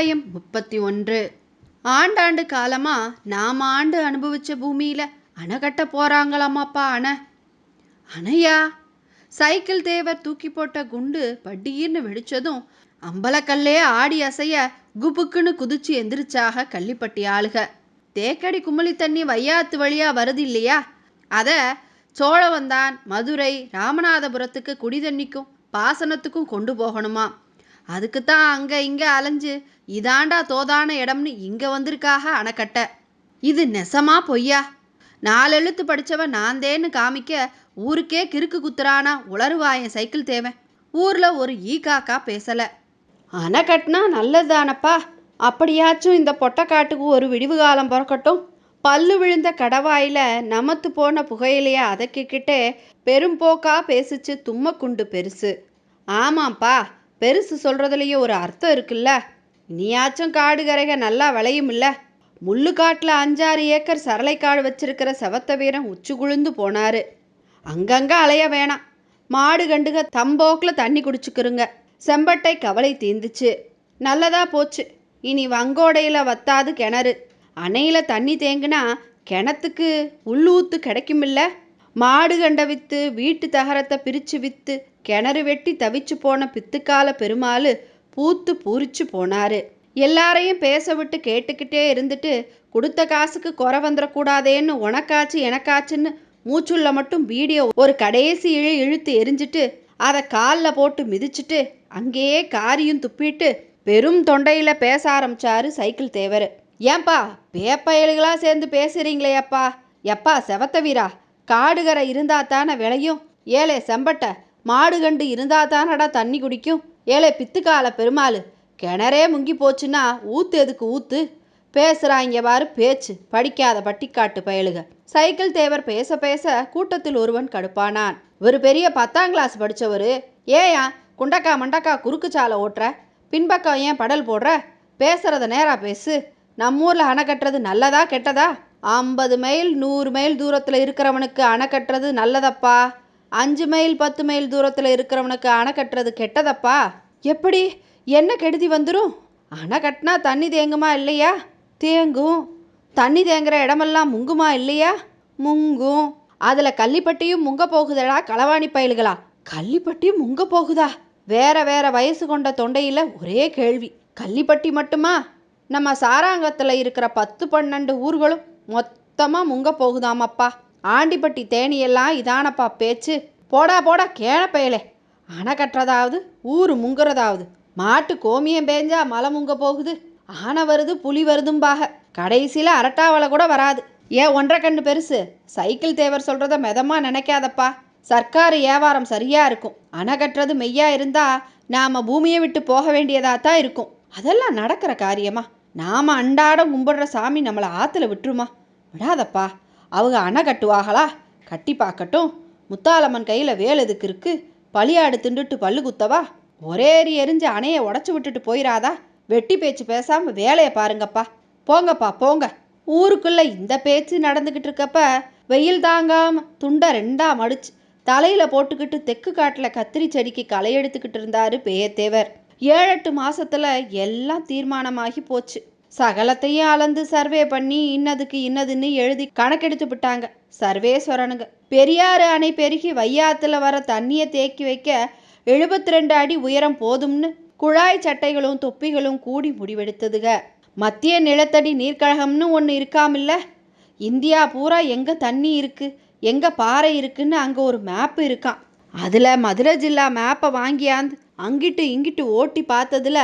அத்தியாயம் முப்பத்தி ஒன்று. ஆண்டாண்டு காலமா நாம ஆண்டு அனுபவிச்ச பூமியில அணை கட்ட போறாங்களாமாப்பா அணை? அணையா? சைக்கிள் தேவர் தூக்கி போட்ட குண்டு பட்டீர்னு வெடிச்சதும் அம்பலக்கல்லே ஆடி அசைய குபுக்குன்னு குதிச்சு எந்திரிச்சாக கள்ளிப்பட்டி ஆளுக. தேக்கடி குமளி தண்ணி வையாத்து வழியா வருது இல்லையா அத சோழவந்தான் மதுரை ராமநாதபுரத்துக்கு குடி தண்ணிக்கும் பாசனத்துக்கும் கொண்டு போகணுமா? அதுக்கு தான் அங்கே இங்கே அலைஞ்சு இதாண்டா தோதான இடம்னு இங்கே வந்திருக்காக அணைக்கட்ட. இது நெசமா பொய்யா? நாலெழுத்து படித்தவன் நான் தேன்னு காமிக்க ஊருக்கே கிறுக்கு குத்துறானா உளருவாயன் சைக்கிள் தேவன். ஊரில் ஒரு ஈ காக்கா பேசலை. அணை கட்டினா நல்லதுதானப்பா? அப்படியாச்சும் இந்த பொட்டக்காட்டுக்கு ஒரு விடிவு காலம் பிறக்கட்டும். பல்லு விழுந்த கடவாயில் நமத்து போன புகையிலையை அதக்கிக்கிட்டே பெரும்போக்கா பேசிச்சு தும்மக்குண்டு பெருசு. ஆமாம்ப்பா பெருசு சொல்கிறதுலையும் ஒரு அர்த்தம் இருக்குல்ல? இனியாச்சும் காடு கரைக நல்லா விளையும் இல்லை முள்ளு காட்டில் அஞ்சாறு ஏக்கர் சரளைக்காடு வச்சிருக்கிற செவத்த வீரன் உச்சி குளிந்து போனார். அங்கங்கே அலைய வேணாம். மாடு கண்டுக தம்போக்கில் தண்ணி குடிச்சுக்கிறோங்க செம்பட்டை கவலை தீந்துச்சு. நல்லதா போச்சு. இனி வங்கோடையில் வத்தாது கிணறு. அணையில் தண்ணி தேங்குனா கிணத்துக்கு உள்ளூத்து கிடைக்குமில்ல? மாடு கண்ட விற்று வீட்டு தகரத்தை பிரித்து விற்று கிணறு வெட்டி தவிச்சு போன பித்துக்கால பெருமாள் பூத்து பூரிச்சு போனாரு. எல்லாரையும் பேச விட்டு கேட்டுக்கிட்டே இருந்துட்டு கொடுத்த காசுக்கு குறை வந்துடக்கூடாதேன்னு உனக்காச்சு எனக்காச்சுன்னு மூச்சுள்ள மட்டும் வீடியோ ஒரு கடைசி இழு இழுத்து எரிஞ்சிட்டு அதை காலில் போட்டு மிதிச்சிட்டு அங்கேயே காரியும் துப்பிட்டு பெரும் தொண்டையில் பேச ஆரம்பிச்சாரு சைக்கிள் தேவர். ஏன்பா பேப்பயல்களா சேர்ந்து பேசுறீங்களே அப்பா. எப்பா செவத்த வீரா. காடுகரை இருந்தா தானே விளையும். ஏலே செம்பட்டை மாடு கண்டு இருந்தா தானடா தண்ணி குடிக்கும். ஏலே பித்துக்கால பெருமாள் கிணறே முங்கி போச்சுன்னா ஊத்து எதுக்கு ஊத்து? பேசுகிறாங்க பாரு பேச்சு படிக்காத பட்டிக்காட்டு பயலுக. சைக்கிள் தேவர் பேச பேச கூட்டத்தில் ஒருவன் கடுப்பானான். ஒரு பெரிய பத்தாம் கிளாஸ் படித்தவர் ஏயா குண்டக்கா மண்டக்கா குறுக்கு சாலை ஓட்டுற? பின்பக்கம் ஏன் படல் போடுற? பேசுறத நேரா பேசு. நம்ம ஊரில் அணை கட்டுறது நல்லதா கெட்டதா? ஐம்பது மைல் நூறு மைல் தூரத்தில் இருக்கிறவனுக்கு அணை கட்டுறது நல்லதப்பா? அஞ்சு மைல் பத்து மைல் தூரத்தில் இருக்கிறவனுக்கு அணை கட்டுறது கெட்டதப்பா? எப்படி? என்ன கெடுதி வந்துடும் அணை கட்டினா தண்ணி தேங்குமா இல்லையா? தேங்கும். தண்ணி தேங்குற இடமெல்லாம் முங்குமா இல்லையா? முங்கும். அதில் கள்ளிப்பட்டியும் முங்க போகுதடா களவாணி பயல்களா? கள்ளிப்பட்டியும் முங்க போகுதா? வேற வேற வயசு கொண்ட தொண்டையில் ஒரே கேள்வி. கள்ளிப்பட்டி மட்டுமா? நம்ம சாராங்கத்தில் இருக்கிற பத்து பன்னெண்டு ஊர்களும் மொத்தமாக முங்க போகுதாமப்பா. ஆண்டிப்பட்டி தேனியெல்லாம் இதானப்பா பேச்சு. போடா போடா கேன பயலே. அணை கட்டுறதாவது ஊர் முங்குறதாவது. மாட்டு கோமியம் பேஞ்சா மலை முங்க போகுது. ஆனை வருது புலி வருதும்பாக. கடைசியில் அரட்டாவளை கூட வராது. ஏன் ஒன்றரை கண்ணு பெருசு? சைக்கிள் தேவர் சொல்கிறத மெதமாக நினைக்காதப்பா. சர்க்கார் வியாபாரம் சரியாக இருக்கும். அணை கட்டுறது மெய்யா இருந்தால் நாம் பூமியை விட்டு போக வேண்டியதாக தான் இருக்கும். அதெல்லாம் நடக்கிற காரியமா? நாம் அன்றாடம் கும்பிடுற சாமி நம்மளை ஆற்றுல விட்டுருமா? விடாதப்பா. அவங்க அணை கட்டுவாங்களா கட்டி பார்க்கட்டும். முத்தாலம்மன் கையில் வேல் எதுக்கு இருக்கு? பலியாடு திண்டுட்டு பல்லு குத்தவா? ஒரேறி எரிஞ்சு அணையை உடச்சி விட்டுட்டு போயிடாதா வெட்டி பேச்சு பேசாமல் வேலையை பாருங்கப்பா. போங்கப்பா போங்க. ஊருக்குள்ள இந்த பேச்சு நடந்துக்கிட்டு இருக்கப்ப வெயில் தாங்காம துண்டை ரெண்டா மடிச்சு தலையில போட்டுக்கிட்டு தெக்கு காட்டில் கத்திரி செடிக்கு களை எடுத்துக்கிட்டு இருந்தாரு பேயத்தேவர். ஏழெட்டு மாசத்துல எல்லாம் தீர்மானமாகி போச்சு. சகலத்தையும் அளந்து சர்வே பண்ணி இன்னதுக்கு இன்னதுன்னு எழுதி கணக்கெடுத்து விட்டாங்க. சர்வேஸ்வரனுங்க. பெரியாறு அணை பெருகி வையாத்துல வர தண்ணியை தேக்கி வைக்க எழுபத்தி ரெண்டு அடி உயரம் போதும்னு குழாய் சட்டைகளும் தொப்பிகளும் கூடி முடிவெடுத்ததுக. மத்திய நிலத்தடி நீர்க்கழகம்னு ஒன்று இருக்காமில்ல? இந்தியா பூரா எங்கே தண்ணி இருக்குது எங்கே பாறை இருக்குன்னு அங்கே ஒரு மேப்பு இருக்கான் அதில் மதுரை ஜில்லா மேப்பை வாங்கியாந்து அங்கிட்டு இங்கிட்டு ஓட்டி பார்த்ததுல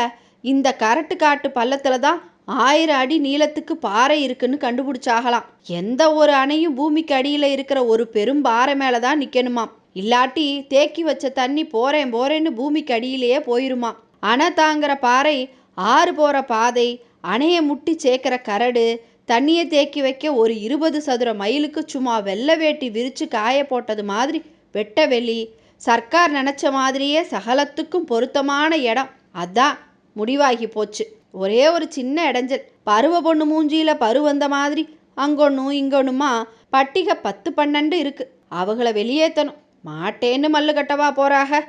இந்த கரட்டு காட்டு பள்ளத்தில் தான் ஆயிரம் அடி நீளத்துக்கு பாறை இருக்குன்னு கண்டுபிடிச்சாகலாம். எந்த ஒரு அணையும் பூமிக்கு அடியில் இருக்கிற ஒரு பெரும் பாறை மேலே தான் நிற்கணுமாம் இல்லாட்டி தேக்கி வச்ச தண்ணி போறேன் போறேன்னு பூமிக்கு அடியிலேயே போயிருமா? அணை தாங்குற பாறை ஆறு போகிற பாதை அணையை முட்டி சேர்க்குற கரடு தண்ணியை தேக்கி வைக்க ஒரு இருபது சதுர மைலுக்கு சும்மா வெள்ளை வேட்டி விரித்து காய போட்டது மாதிரி வெட்ட வெளி சர்க்கார் நினச்ச மாதிரியே சகலத்துக்கும் பொருத்தமான இடம். அதான் முடிவாகி போச்சு. ஒரே ஒரு சின்ன இடைஞ்சல். பருவ பொண்ணு மூஞ்சியில பரு வந்த மாதிரி. அங்கொன்னும் இங்கொன்னுமா பட்டிகை பத்து பன்னெண்டு இருக்கு. அவங்கள வெளியேற்றணும் மாட்டேன்னு மல்லு கட்டவா போறாக.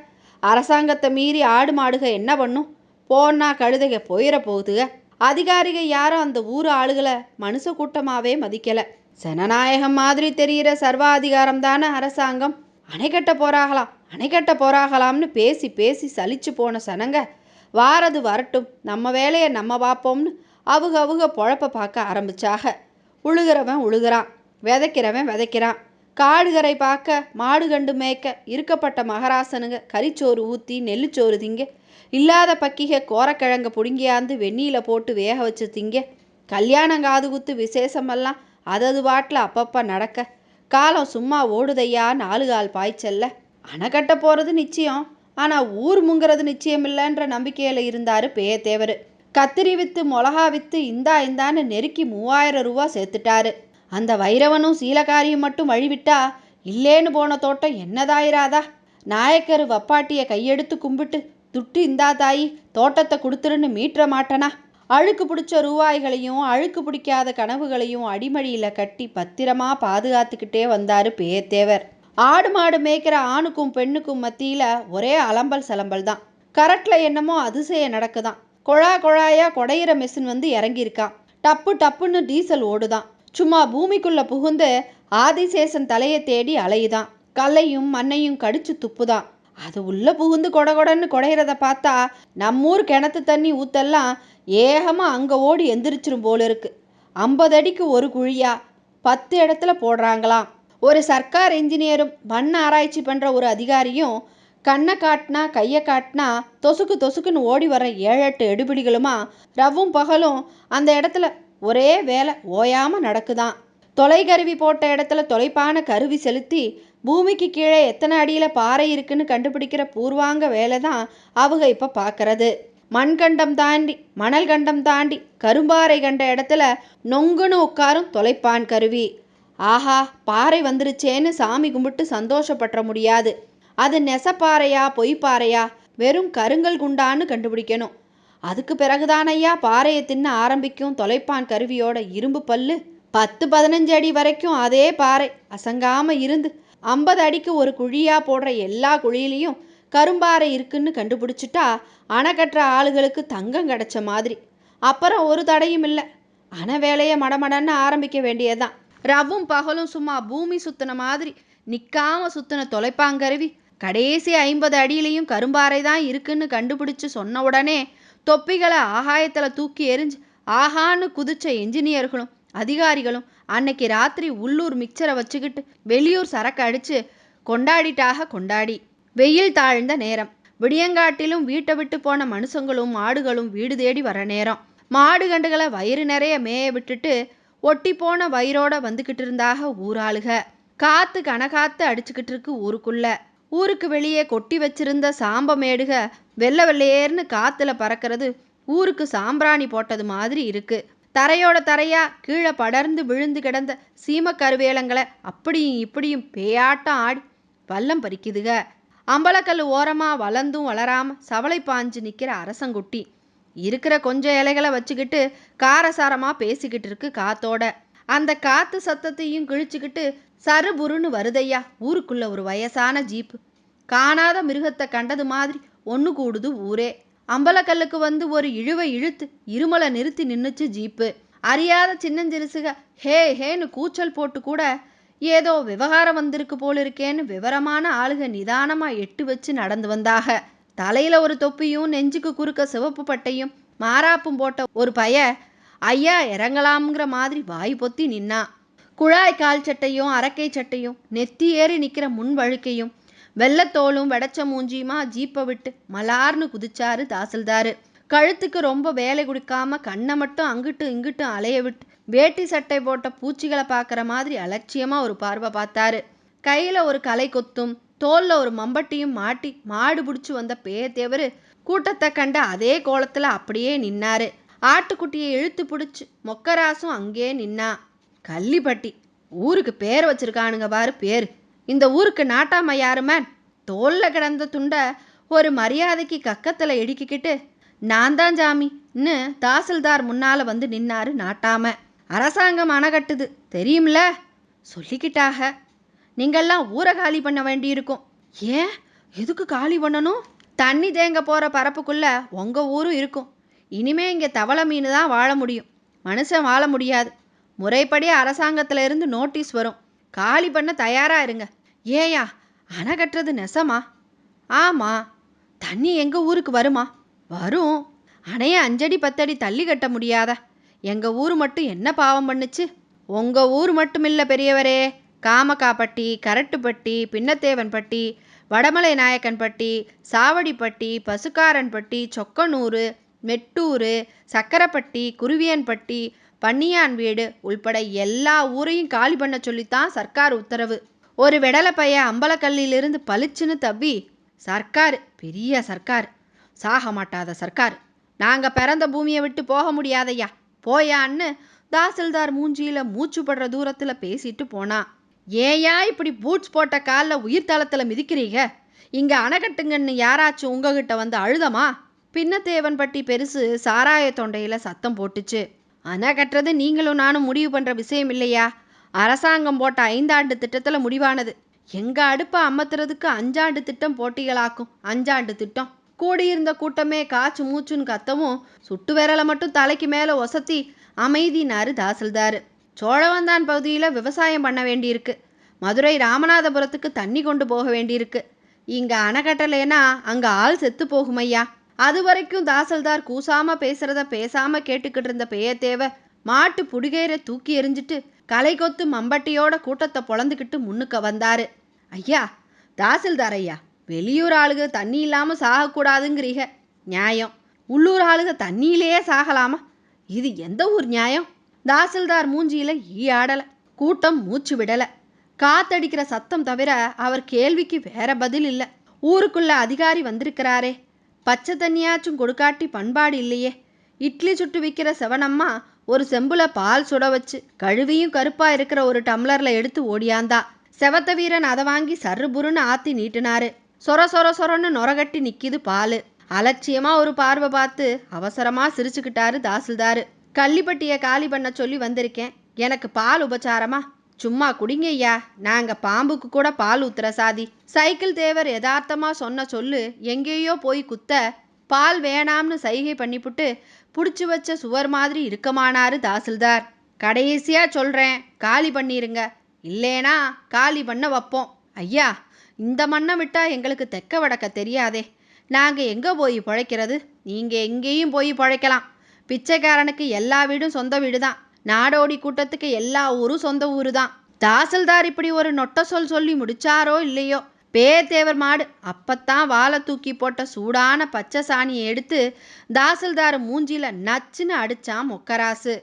அரசாங்கத்தை மீறி ஆடு மாடுக என்ன பண்ணும்? போனா கழுதைக போயிட போகுதுக அதிகாரிக யாரும் அந்த ஊர் ஆளுகளை மனுஷ கூட்டமாகவே மதிக்கலை. ஜனநாயகம் மாதிரி தெரிகிற சர்வாதிகாரம் தானே அரசாங்கம். அணை கட்ட போறாகலாம் அணை கட்ட போறாகலாம்னு பேசி பேசி சலிச்சு போன சனங்க. வாரது வரட்டும். நம்ம வேலையை நம்ம பார்ப்போம்னு அவுக அவுக பொழப்ப பார்க்க ஆரம்பிச்சாக. உழுகிறவன் உழுகிறான் விதைக்கிறவன் விதைக்கிறான். காடுகரை பார்க்க மாடு கண்டு மேய்க்க இருக்கப்பட்ட மகராசனுங்க கறிச்சோறு ஊற்றி நெல்லுச்சோறு திங்க இல்லாத பக்கிக கோரக்கிழங்க புடுங்கியாந்து வெந்நீல போட்டு வேக வச்சு திங்க கல்யாணம் காது குத்து விசேஷமெல்லாம் அதது பாட்டில் அப்பப்போ நடக்க. காலம் சும்மா ஓடுதையா நாலு கால் பாய்ச்சல்ல. அணை கட்ட போகிறது நிச்சயம். ஆனால் ஊர் முங்கிறது நிச்சயம் இல்லைன்ற நம்பிக்கையில் இருந்தார் பேயத்தேவர். கத்திரி வித்து மிளகா வித்து இந்தா இந்தான்னு நெருக்கி மூவாயிரம் ரூபா சேர்த்துட்டாரு. அந்த வைரவனும் சீலக்காரியும் மட்டும் வழிவிட்டா இல்லேன்னு போன தோட்டம் என்னதாயிராதா? நாயக்கர் வப்பாட்டிய கையெடுத்து கும்பிட்டு துட்டு இந்தா தாயி தோட்டத்தை கொடுத்துருன்னு மீட்டுற மாட்டனா? அழுக்கு பிடிச்ச ரூவாய்களையும் அழுக்கு பிடிக்காத கனவுகளையும் அடிமடியில் கட்டி பத்திரமா பாதுகாத்துக்கிட்டே வந்தார் பேயத்தேவர். ஆடு மாடு மேய்க்கிற ஆணுக்கும் பெண்ணுக்கும் மத்தியில் ஒரே அலம்பல் சலம்பல் தான். கரட்டில் என்னமோ அதிசயம் நடக்குதான். குழா கொழாயாக குடையிற மிஷின் வந்து இறங்கியிருக்கான் டப்பு டப்புன்னு டீசல் ஓடுதான். சும்மா பூமிக்குள்ளே புகுந்து ஆதிசேஷன் தலையை தேடி அலையுதான். கல்லையும் மண்ணையும் கடிச்சு துப்புதான். அது உள்ளே புகுந்து கொட கொடன்னு குடையிறத பார்த்தா நம்மூர் கிணத்து தண்ணி ஊத்தெல்லாம் ஏகமாக அங்கே ஓடி எந்திரிச்சிரும் போல இருக்கு ஐம்பது அடிக்கு ஒரு குழியா பத்து இடத்துல போடுறாங்களாம். ஒரு சர்க்கார் இன்ஜினியரும் மண் ஆராய்ச்சி பண்ணுற ஒரு அதிகாரியும் கண்ணை காட்டினா கையை காட்டினா தொசுக்கு தொசுக்குன்னு ஓடி வர ஏழெட்டு எடுபிடிகளுமா? ரவும் பகலும் அந்த இடத்துல ஒரே வேலை ஓயாமல் நடக்குதான். தொலைக்கருவி போட்ட இடத்துல தொலைப்பான கருவி செலுத்தி பூமிக்கு கீழே எத்தனை அடியில் பாறை இருக்குன்னு கண்டுபிடிக்கிற பூர்வாங்க வேலை தான் அவங்க இப்போ பார்க்கறது மண்கண்டம் தாண்டி மணல் கண்டம் தாண்டி கரும்பாறை கண்ட இடத்துல நொங்குன்னு உட்காரும் தொலைப்பான் கருவி. ஆஹா பாறை வந்துருச்சேன்னு சாமி கும்பிட்டு சந்தோஷப்பட முடியாது. அது நெசப்பாறையா பொய்ப்பாறையா? வெறும் கருங்கல் குண்டான்னு கண்டுபிடிக்கணும். அதுக்கு பிறகுதானையா பாறையை தின்ன ஆரம்பிக்கும் தொலைப்பான் கருவியோட இரும்பு பல்லு? பத்து பதினஞ்சு அடி வரைக்கும் அதே பாறை. அசங்காம இருந்து ஐம்பது அடிக்கு ஒரு குழியா போடுற எல்லா குழியிலையும் கரும்பாறை இருக்குன்னு கண்டுபிடிச்சிட்டா அணை கட்டுற ஆளுகளுக்கு தங்கம் கிடைச்ச மாதிரி. அப்புறம் ஒரு தடையும் இல்லை. அணை வேலையை மடமடன்னு ஆரம்பிக்க வேண்டியதுதான். ரவும் பகலும் சும்மா பூமி சுத்தின மாதிரி நிற்காம சுத்தின தொலைப்பாங்கருவி கடைசி ஐம்பது அடியிலையும் கரும்பாறை தான் இருக்குன்னு கண்டுபிடிச்சு சொன்ன உடனே தொப்பிகளை ஆகாயத்தில் தூக்கி எறிஞ்சு ஆஹான்னு குதிச்ச என்ஜினியர்களும் அதிகாரிகளும் அன்னைக்கு ராத்திரி உள்ளூர் மிக்சரை வச்சுக்கிட்டு வெளியூர் சரக்கு அடிச்சு கொண்டாடிட்டாக கொண்டாடி. வெயில் தாழ்ந்த நேரம். விடியங்காட்டிலும் வீட்டை விட்டு போன மனுஷங்களும் மாடுகளும் வீடு தேடி வர நேரம். மாடு கண்டுகளை வயிறு நிறைய மேய விட்டுட்டு ஒட்டி போன வயிறோட வந்துக்கிட்டு இருந்தாக ஊராளுக. காத்து கனகாத்து அடிச்சுக்கிட்டு இருக்கு ஊருக்குள்ள. ஊருக்கு வெளியே கொட்டி வச்சிருந்த சாம்ப மேடுக வெள்ளை வெள்ளையேர்னு காத்துல பறக்கிறது ஊருக்கு சாம்பிராணி போட்டது மாதிரி இருக்கு. தரையோட தரையா கீழே படர்ந்து விழுந்து கிடந்த சீம கருவேலங்களை அப்படியும் இப்படியும் பேயாட்டம் ஆடி வல்லம் பறிக்குதுக. அம்பலக்கல் ஓரமா வளர்ந்தும் வளராம சவளை பாஞ்சு நிக்கிற அரசங்குட்டி. இருக்கிற கொஞ்சம் இலைகளை வச்சுக்கிட்டு காரசாரமாக பேசிக்கிட்டு இருக்கு காத்தோட. அந்த காற்று சத்தத்தையும் கிழிச்சுக்கிட்டு சருபுருன்னு வருதையா ஊருக்குள்ள ஒரு வயசான ஜீப்பு. காணாத மிருகத்தை கண்டது மாதிரி ஒன்று கூடுது ஊரே. அம்பலக்கல்லுக்கு வந்து ஒரு இழுவை இழுத்து இருமலை நிறுத்தி நின்றுச்சு ஜீப்பு. அறியாத சின்னஞ்சிறுசுக ஹே ஹேன்னு கூச்சல் போட்டு கூட ஏதோ விவகாரம் வந்திருக்கு போலிருக்கேன்னு விவரமான ஆளுக நிதானமாக எட்டு வச்சு நடந்து வந்தாக. தலையில் ஒரு தொப்பியும் நெஞ்சுக்கு குறுக்க சிவப்பு பட்டையும் மாறாப்பும் போட்ட ஒரு பய ஐயா இறங்கலாம்ங்கிற மாதிரி வாய் பொத்தி நின்னா. குழாய் கால் சட்டையும் அரக்கை சட்டையும் நெத்தி ஏறி நிற்கிற முன் வழுக்கையும் வெள்ளத்தோலும் வெடச்ச மூஞ்சியுமா ஜீப்பை விட்டு மலார்னு குதிச்சாரு தாசில்தாரு. கழுத்துக்கு ரொம்ப வேலை கொடுக்காம கண்ணை மட்டும் அங்கிட்டு இங்கிட்டும் அலைய விட்டு வேட்டி சட்டை போட்ட பூச்சிகளை பார்க்குற மாதிரி அலட்சியமாக ஒரு பார்வை பார்த்தாரு. கையில் ஒரு கலை கொத்தும் தோல்ல ஒரு மம்பட்டியும் மாட்டி மாடு பிடிச்சி வந்த பேயத்தேவர் கூட்டத்தை கண்ட அதே கோலத்தில் அப்படியே நின்னாரு. ஆட்டுக்குட்டியை இழுத்து பிடிச்சி மொக்கராசும் அங்கேயே நின்னா. கள்ளிப்பட்டி ஊருக்கு பேர் வச்சிருக்கானுங்க பாரு பேர். இந்த ஊருக்கு நாட்டாம யாருமே தோல்ல கிடந்த துண்டை ஒரு மரியாதைக்கு கக்கத்துல இடுக்கிக்கிட்டு நான் தான் ஜாமின்னு தாசில்தார் முன்னால வந்து நின்னாரு நாட்டாம. அரசாங்கம் அணை கட்டுது தெரியும்ல? சொல்லிக்கிட்டாக. நீங்கள்லாம் ஊரை காலி பண்ண வேண்டியிருக்கும். ஏன்? எதுக்கு காலி பண்ணணும்? தண்ணி தேங்க போகிற பரப்புக்குள்ள உங்கள் ஊரும் இருக்கும். இனிமே இங்கே தவளை மீன் தான் வாழ முடியும். மனுஷன் வாழ முடியாது. முறைப்படி அரசாங்கத்தில் இருந்து நோட்டீஸ் வரும். காலி பண்ண தயாராக இருங்க. ஏயா அணை கட்டுறது நெசமா? ஆமாம் தண்ணி எங்கள் ஊருக்கு வருமா? வரும். அணைய அஞ்சடி பத்தடி தள்ளி கட்ட முடியாத. எங்கள் ஊர் மட்டும் என்ன பாவம் பண்ணுச்சு? உங்கள் ஊர் மட்டும் இல்லை பெரியவரே. காமக்காப்பட்டி கரட்டுப்பட்டி பின்னத்தேவன்பட்டி வடமலை நாயக்கன்பட்டி சாவடிப்பட்டி பசுக்காரன்பட்டி சொக்கனூர் மெட்டூர் சக்கரப்பட்டி குருவியன்பட்டி பன்னியான் வீடு உள்பட எல்லா ஊரையும் காலி பண்ண சொல்லித்தான் சர்க்கார் உத்தரவு. ஒரு வெடலை பைய அம்பலக்கல்லிலிருந்து பளிச்சுன்னு தப்பி சர்க்கார் பெரிய சர்க்கார் சாக மாட்டாத சர்க்கார். நாங்கள் பிறந்த பூமியை விட்டு போக முடியாதையா? போயான்னு தாசில்தார் மூஞ்சியில் மூச்சு படுற தூரத்தில் பேசிட்டு போனான் ஏயா இப்படி பூட்ஸ் போட்ட காலில் உயிர் தளத்தில் மிதிக்கிறீங்க? இங்கே அணைக்கட்டுங்கன்னு யாராச்சும் உங்ககிட்ட வந்து அழுதமா? பின்னத்தேவன்பட்டி பெருசு சாராய தொண்டையில் சத்தம் போட்டுச்சு. அணை கட்டுறது நீங்களும் நானும் முடிவு பண்ணுற விஷயம் இல்லையா? அரசாங்கம் போட்ட ஐந்தாண்டு திட்டத்தில் முடிவானது. எங்கள் அடுப்பை அமர்த்துறதுக்கு அஞ்சாண்டு திட்டம் போட்டிகளாக்கும். அஞ்சாண்டு திட்டம். கூடியிருந்த கூட்டமே காச்சு மூச்சுன்னு கத்தவும் சுட்டு விரலை மட்டும் தலைக்கு மேலே ஒசத்தி அமைதினாரு தாசில்தார். சோழவந்தான் பகுதியில் விவசாயம் பண்ண வேண்டியிருக்கு. மதுரை ராமநாதபுரத்துக்கு தண்ணி கொண்டு போக வேண்டியிருக்கு. இங்க அணைக்கட்டலைன்னா அங்கே அங்க ஆள் செத்து போகுமையா அது வரைக்கும் தாசில்தார் கூசாம பேசுறத பேசாம கேட்டுக்கிட்டு இருந்த பெயத்தேவ மாட்டு புடுகையரை தூக்கி எறிஞ்சிட்டு களை கொத்து மம்பட்டியோட கூட்டத்தை பொழந்துக்கிட்டு முன்னுக்க வந்தாரு. ஐயா தாசில்தார் ஐயா வெளியூர் ஆளுக தண்ணி இல்லாமல் சாகக்கூடாதுங்கிறீங்க நியாயம். உள்ளூர் ஆளுக தண்ணியிலேயே சாகலாமா? இது எந்த ஊர் நியாயம்? தாசில்தார் மூஞ்சியில ஈ ஆடல. கூட்டம் மூச்சு விடல. காத்தடிக்கிற சத்தம் தவிர அவர் கேள்விக்கு வேற பதில் இல்லை. ஊருக்குள்ள அதிகாரி வந்திருக்கிறாரே. பச்சை தண்ணியாச்சும் கொடுக்காட்டி பண்பாடு இல்லையே. இட்லி சுட்டு விற்கிற செவனம்மா ஒரு செம்புல பால் சுட வச்சு கழுவியும் கருப்பா இருக்கிற ஒரு டம்ளர்ல எடுத்து ஓடியாந்தா. செவத்த வீரன் அதை வாங்கி சர்ருபுருன்னு ஆத்தி நீட்டினாரு. சொர சொர சொரன்னு நொரகட்டி நிக்கிது பால். அலட்சியமா ஒரு பார்வை பார்த்து அவசரமா சிரிச்சுக்கிட்டாரு தாசில்தாரு. கள்ளிப்பட்டியை காலி பண்ண சொல்லி வந்திருக்கேன். எனக்கு பால் உபச்சாரமா? சும்மா குடிங்க ஐயா. நாங்க பாம்புக்கு கூட பால் ஊத்துற சாதி. சைக்கிள் தேவர் யதார்த்தமா சொன்ன சொல்லு எங்கேயோ போய் குத்த. பால் வேணாம்னு சைகை பண்ணிப்புட்டு புடிச்சு வச்ச சுவர் மாதிரி இருக்கமானாரு தாசில்தார். கடைசியா சொல்றேன் காலி பண்ணிருங்க. இல்லேனா காலி பண்ண வைப்போம். ஐயா இந்த மண்ணை விட்டா எங்களுக்கு தெக்க வடக்க தெரியாதே. நாங்க எங்க போய் பிழைக்கிறது? நீங்க எங்கேயும் போய் பிழைக்கலாம். பிச்சைக்காரனுக்கு எல்லா வீடும் சொந்த வீடு தான் நாடோடி கூட்டத்துக்கு எல்லா ஊரும் சொந்த ஊரு தான் தாசில்தார் இப்படி ஒரு நொட்ட சொல் சொல்லி முடிச்சாரோ இல்லையோ? பேத்தேவர் மாடு. அப்பத்தான் வாழை தூக்கி போட்ட சூடான பச்சை சாணியை எடுத்து தாசில்தார் மூஞ்சியில் நச்சுன்னு அடித்தான் மொக்கராசு.